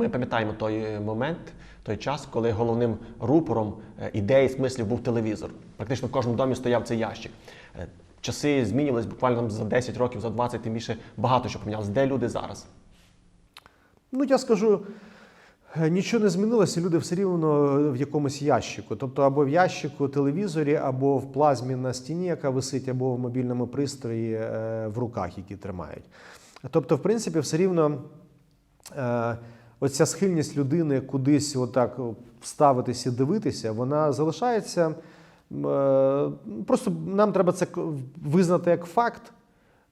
Ми пам'ятаємо той е, момент, той час, коли головним рупором е, ідеї смислів був телевізор. Практично в кожному домі стояв цей ящик. Е, Часи змінювались буквально за 10 років, за 20, тим більше багато що помінялось. Де люди зараз? Ну, я скажу, нічого не змінилося, люди все рівно в якомусь ящику. Тобто або в ящику телевізорі, або в плазмі на стіні, яка висить, або в мобільному пристрої в руках, які тримають. Тобто, в принципі, все рівно оця схильність людини кудись отак ставитися і дивитися, вона залишається. е, Просто нам треба це визнати як факт.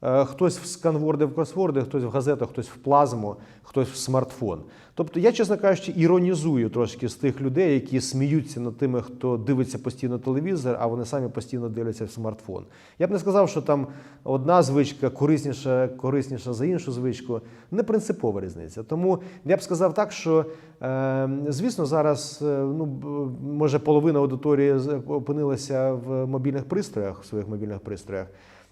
Е, Хтось в сканворди, в кросворди, хтось в газету, хтось в плазму, хтось в смартфон. Тобто я, чесно кажучи, іронізую трошки з тих людей, які сміються над тими, хто дивиться постійно телевізор, а вони самі постійно дивляться в смартфон. Я б не сказав, що там одна звичка корисніша, корисніша за іншу звичку. Не принципова різниця. Тому я б сказав так, що е, звісно, зараз е, ну може половина аудиторії опинилася в мобільних пристроях, в своїх мобільних пристроях.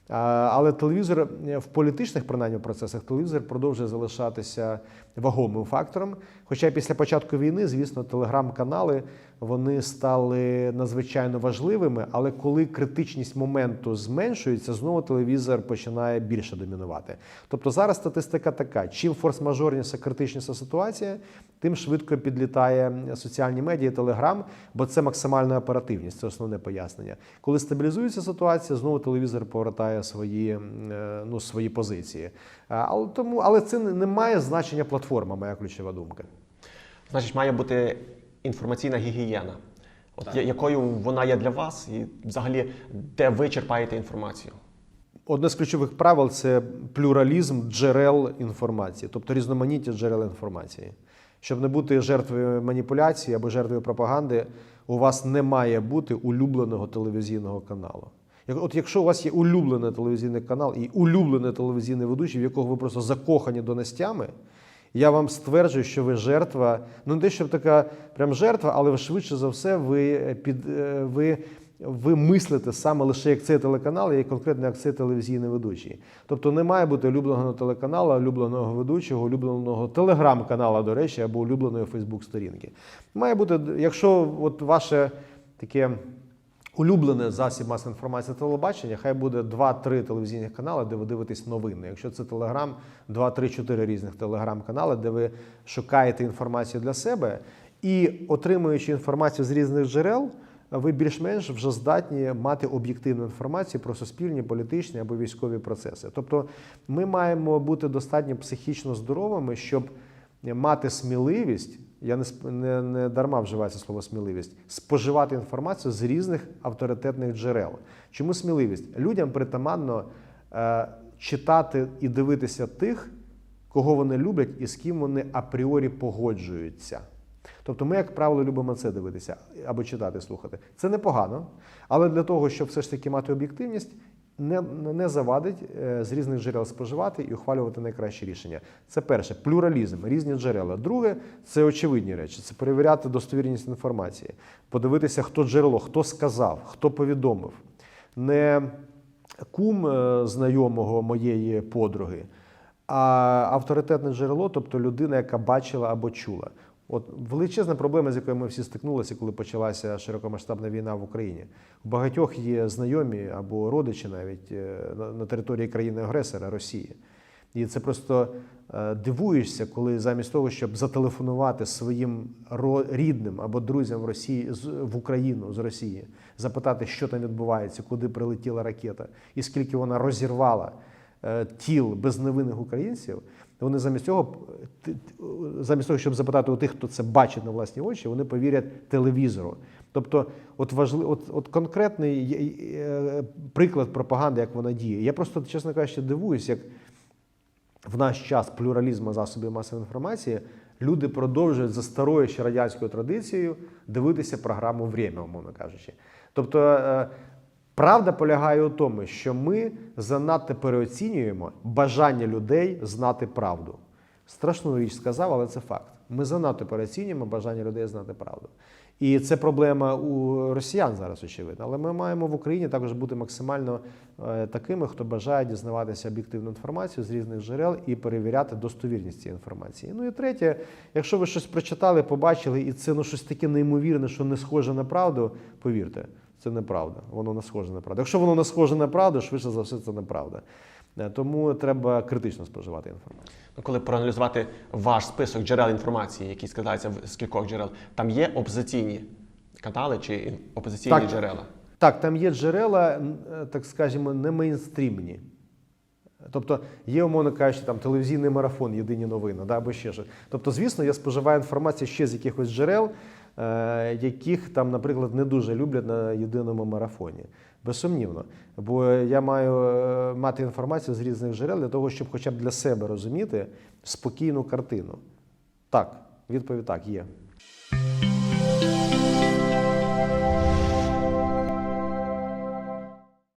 Але телевізор е, в політичних принаймні процесах телевізор продовжує залишатися вагомим фактором. Хоча після початку війни, звісно, телеграм-канали вони стали надзвичайно важливими. Але коли критичність моменту зменшується, знову телевізор починає більше домінувати. Тобто зараз статистика така: чим форс-мажорніша критичніша ситуація, тим швидко підлітає соціальні медіа, телеграм, бо це максимальна оперативність, це основне пояснення. Коли стабілізується ситуація, знову телевізор повертає свої, е, ну, свої позиції. Але, тому, але це не має значення платформа, моя ключова думка. Значить, має бути інформаційна гігієна. От я- якою вона є для вас, і взагалі, де ви черпаєте інформацію? Одне з ключових правил це плюралізм джерел інформації, тобто різноманіття джерел інформації. Щоб не бути жертвою маніпуляції або жертвою пропаганди, у вас не має бути улюбленого телевізійного каналу. От якщо у вас є улюблений телевізійний канал і улюблений телевізійний ведучий, в якого ви просто закохані донестями, я вам стверджую, що ви жертва, ну не те, щоб така прям жертва, але швидше за все ви, е, під, е, ви, ви мислите саме лише як цей телеканал, і конкретно як цей телевізійний ведучий. Тобто не має бути улюбленого телеканалу, улюбленого ведучого, улюбленого телеграм-канала, до речі, або улюбленої Фейсбук-сторінки. Має бути, якщо от ваше таке улюблений засіб масової інформації телебачення, хай буде 2-3 телевізійних канали, де ви дивитесь новини. Якщо це Телеграм, 2-3-4 різних телеграм-канали, де ви шукаєте інформацію для себе і отримуючи інформацію з різних джерел. Ви більш-менш вже здатні мати об'єктивну інформацію про суспільні, політичні або військові процеси. Тобто ми маємо бути достатньо психічно здоровими, щоб мати сміливість, я не, не, не дарма вживається слово сміливість, споживати інформацію з різних авторитетних джерел. Чому сміливість? Людям притаманно е, читати і дивитися тих, кого вони люблять і з ким вони апріорі погоджуються. Тобто ми, як правило, любимо це дивитися або читати, слухати. Це непогано, але для того, щоб все ж таки мати об'єктивність, не, не завадить е, з різних джерел споживати і ухвалювати найкращі рішення. Це перше, плюралізм, різні джерела. Друге, це очевидні речі, це перевіряти достовірність інформації, подивитися, хто джерело, хто сказав, хто повідомив. Не кум е, знайомого моєї подруги, а авторитетне джерело, тобто людина, яка бачила або чула. От величезна проблема, з якою ми всі стикнулися, коли почалася широкомасштабна війна в Україні. У багатьох є знайомі або родичі навіть е, на- території країни-агресора Росії. І це просто е, дивуєшся, коли замість того, щоб зателефонувати своїм рідним або друзям в Росії в Україну з Росії, запитати, що там відбувається, куди прилетіла ракета, і скільки вона розірвала тіл безневинних українців. Вони замість цього, замість того, щоб запитати у тих, хто це бачить на власні очі, вони повірять телевізору. Тобто, от важливо, от, от конкретний е, е, приклад пропаганди, як вона діє. Я просто, чесно кажучи, дивуюсь, як в наш час плюралізму засобів масової інформації люди продовжують за старою ще радянською традицією дивитися програму «Время», умовно кажучи. Тобто е, правда полягає у тому, що ми занадто переоцінюємо бажання людей знати правду. Страшну річ сказав, але це факт. Ми занадто переоцінюємо бажання людей знати правду. І це проблема у росіян зараз, очевидно. Але ми маємо в Україні також бути максимально е, такими, хто бажає дізнаватися об'єктивну інформацію з різних джерел і перевіряти достовірність цієї інформації. Ну і третє, якщо ви щось прочитали, побачили, і це ну щось таке неймовірне, що не схоже на правду, повірте, це неправда. Воно не схоже на правду. Якщо воно не схоже на правду, швидше за все це неправда. Е, Тому треба критично споживати інформацію. Ну, Коли проаналізувати ваш список джерел інформації, який складається в- з кількох джерел, там є опозиційні канали чи опозиційні Так. джерела. Так, там є джерела, е, так скажімо, не мейнстрімні. Тобто є, умовно кажучи, там телевізійний марафон, єдині новини, да, або ще щось. Тобто, звісно, я споживаю інформацію ще з якихось джерел, яких там, наприклад, не дуже люблять на єдиному марафоні. Безсумнівно. Бо я маю е, мати інформацію з різних джерел для того, щоб хоча б для себе розуміти спокійну картину. Так, відповідь так, є.